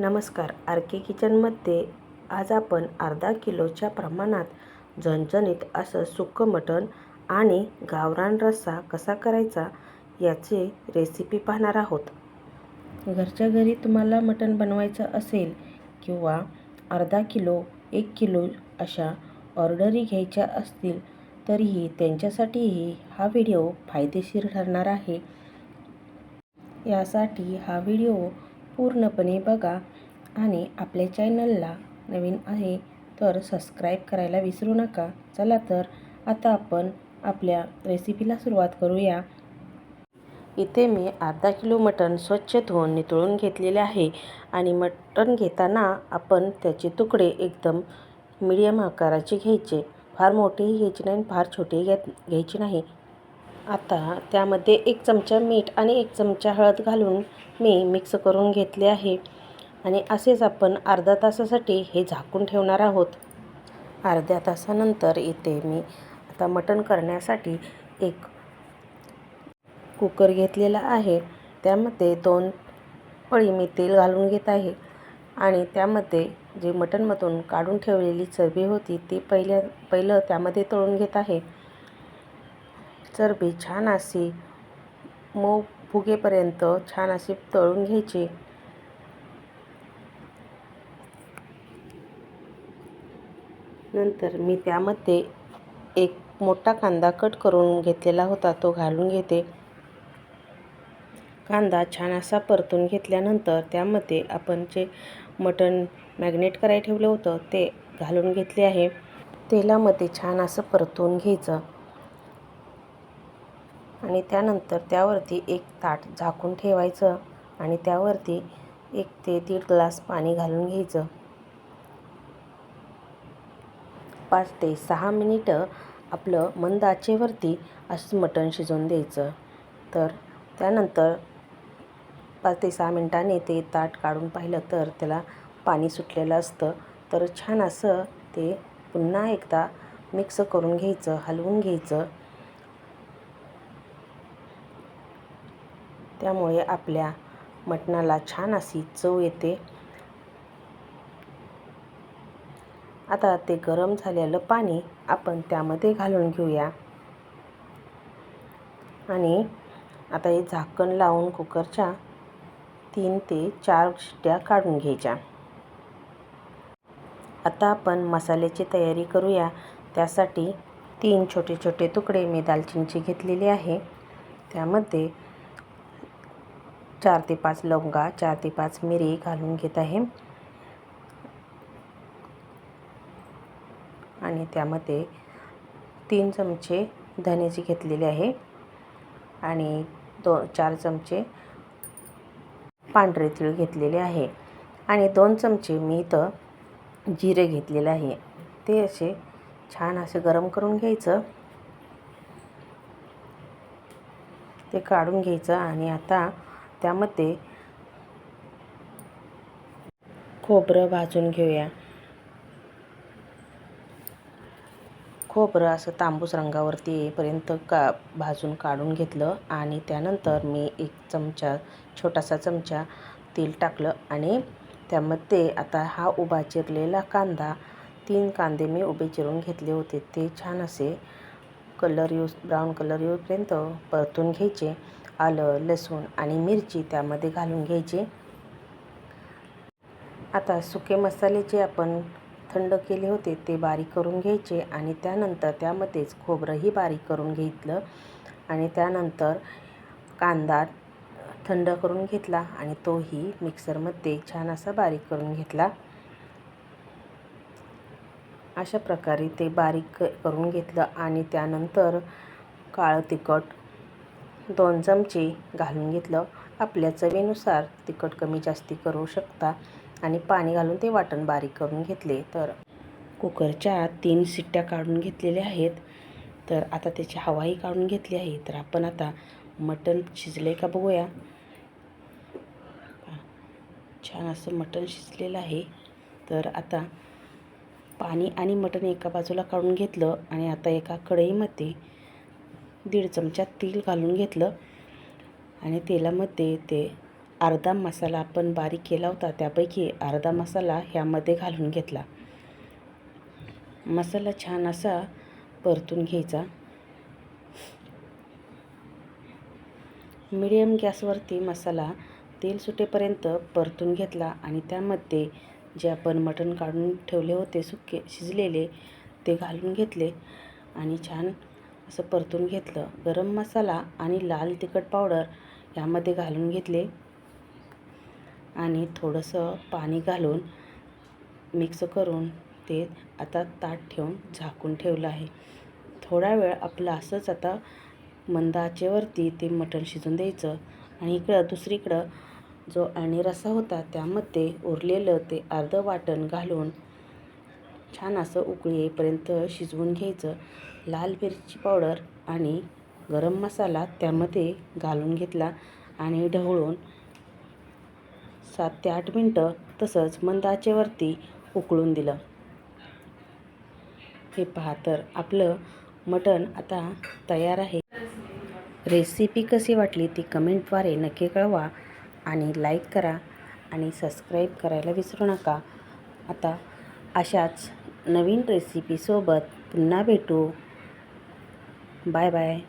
नमस्कार. आर के किचनमध्ये आज आपण अर्धा किलोच्या प्रमाणात झणझणीत असं सुक्कं मटण आणि गावरान रस्सा कसा करायचा याची रेसिपी पाहणार आहोत. घरच्या घरी तुम्हाला मटण बनवायचं असेल किंवा अर्धा किलो एक किलो अशा ऑर्डरी घ्यायच्या असतील तरीही त्यांच्यासाठीही हा व्हिडिओ फायदेशीर ठरणार आहे. यासाठी हा व्हिडिओ पूर्णपणे बघा आणि आपल्या चॅनलला नवीन आहे तर सबस्क्राईब करायला विसरू नका. चला तर आता आपण आपल्या रेसिपीला सुरुवात करूया. इथे मी अर्धा किलो मटण स्वच्छ धुवून नितळून घेतलेले आहे आणि मटण घेताना आपण त्याचे तुकडे एकदम मिडियम आकाराचे घ्यायचे. फार मोठेही घ्यायचे नाही फार छोटेही घ्या घ्यायचे नाही. आता त्यामध्ये एक चमचा मीठ आणि एक चमचा हळद घालून मी मिक्स करून घेतले आहे. आणि असेच आपण अर्धा तासासाठी हे झाकून ठेवणार आहोत. अर्ध्या तासानंतर इथे मी आता मटण करण्यासाठी एक कुकर घेतलेला आहे. त्यामध्ये दोन पळी मी तेल घालून घेत आहे. आणि त्यामध्ये जे मटणमधून काढून ठेवलेली चरबी होती ती पहिल्या पहिलं त्यामध्ये तळून घेत आहे. चरबी छान अशी मऊ फुगेपर्यंत छान अशी तळून घ्यायची. नंतर मी त्यामध्ये एक मोठा कांदा कट करून घेतलेला होता तो घालून घेते. कांदा छान असा परतून घेतल्यानंतर त्यामध्ये आपण जे मटण मॅग्नेट करायला ठेवलं होतं ते घालून घेतले आहे. तेलामध्ये छान असं परतून घ्यायचं. आणि त्यानंतर त्यावरती एक ताट झाकून ठेवायचं आणि त्यावरती एक ते दीड ग्लास पाणी घालून घ्यायचं. पाच ते सहा मिनिटं आपलं मंद आचेवरती असं मटण शिजवून द्यायचं. तर त्यानंतर पाच ते सहा मिनिटांनी ते ताट काढून पाहिलं तर त्याला पाणी सुटलेलं असतं. तर छान असं ते पुन्हा एकदा मिक्स करून घ्यायचं हलवून घ्यायचं. त्यामुळे आपल्या मटणाला छान अशी चव येते. आता ते गरम झालेलं पाणी आपण त्यामध्ये घालून घेऊया. आणि आता हे झाकण लावून कुकरच्या तीन ते चार शिट्ट्या काढून घ्यायच्या. आता आपण मसाल्याची तयारी करूया. त्यासाठी तीन छोटे छोटे तुकडे मी दालचिनीचे घेतलेले आहे. त्यामध्ये चार ते पाच लवंगा चार ते पाच मिरी घालून घेत आहे. आणि त्यामध्ये तीन चमचे धण्याचे घेतलेले आहे आणि दो चार चमचे पांढरे तीळ घेतलेले आहे. आणि दोन चमचे मी इथं जिरे घेतलेले आहे. ते असे छान असे गरम करून घ्यायचं. ते काढून घ्यायचं आणि आता त्यामध्ये खोबरं भाजून घेऊया. खोबरं असं तांबूस रंगावरती येईपर्यंत का भाजून काढून घेतलं आणि त्यानंतर मी एक चमचा छोटासा चमचा तेल टाकलं आणि त्यामध्ये आता हा उभा चिरलेला कांदा तीन कांदे मी उभे चिरून घेतले होते. ते छान असे कलर यूज ब्राऊन कलर येऊपर्यंत परतून घ्यायचे. आलं लसूण आणि मिरची त्यामध्ये घालून घ्यायची. आता सुके मसाले जे आपण थंड केले होते ते बारीक करून घ्यायचे आणि त्यानंतर त्यामध्येच खोबरंही बारीक करून घेतलं आणि त्यानंतर कांदा थंड करून घेतला आणि तोही मिक्सरमध्ये छान असा बारीक करून घेतला. अशा प्रकारे ते बारीक करून घेतलं आणि त्यानंतर काळं तिखट दोन चमचे घालून घेतलं. आपल्या चवीनुसार तिखट कमी जास्ती करू शकता. आणि पाणी घालून ते वाटण बारीक करून घेतले. तर कुकरच्या तीन शिट्ट्या काढून घेतलेल्या आहेत. तर आता त्याची हवाही काढून घेतली आहे. तर आपण आता मटण शिजले का बघूया. छान असं मटण शिजलेलं आहे. तर आता पाणी आणि मटण एका बाजूला काढून घेतलं आणि आता एका कढईमध्ये दीड चमचा तेल घालून घेतलं. आणि तेलामध्ये ते अर्धा मसाला आपण बारीक केला होता त्यापैकी अर्धा मसाला ह्यामध्ये घालून घेतला. मसाला छान असा परतून घ्यायचा. मिडियम गॅसवरती मसाला तेल सुटेपर्यंत परतून घेतला आणि त्यामध्ये जे आपण मटण काढून ठेवले होते सुके शिजलेले ते घालून घेतले आणि छान असं परतून घेतलं. गरम मसाला आणि लाल तिखट पावडर यामध्ये घालून घेतले. आणि थोडंसं पाणी घालून मिक्स करून ते आता ताट ठेवून झाकून ठेवलं आहे. थोडा वेळ आपलं असंच आता मंद आचेवरती ते मटण शिजून द्यायचं आणि इकडं दुसरीकडं जो आणि रस्सा होता त्यामध्ये उरलेलं ते अर्धं वाटण घालून छान असं उकळी येईपर्यंत शिजवून घ्यायचं. लाल मिरची पावडर आणि गरम मसाला त्यामध्ये घालून घेतला आणि ढवळून सात ते आठ मिनटं तसंच मंद आचेवरती उकळून दिलं. हे पहा तर आपलं मटण आता तयार आहे. रेसिपी कशी वाटली ती कमेंटद्वारे नक्की कळवा आणि लाईक करा आणि सबस्क्राईब करायला विसरू नका. आता अशाच नवीन रेसिपीसोबत पुन्हा भेटू. Bye bye.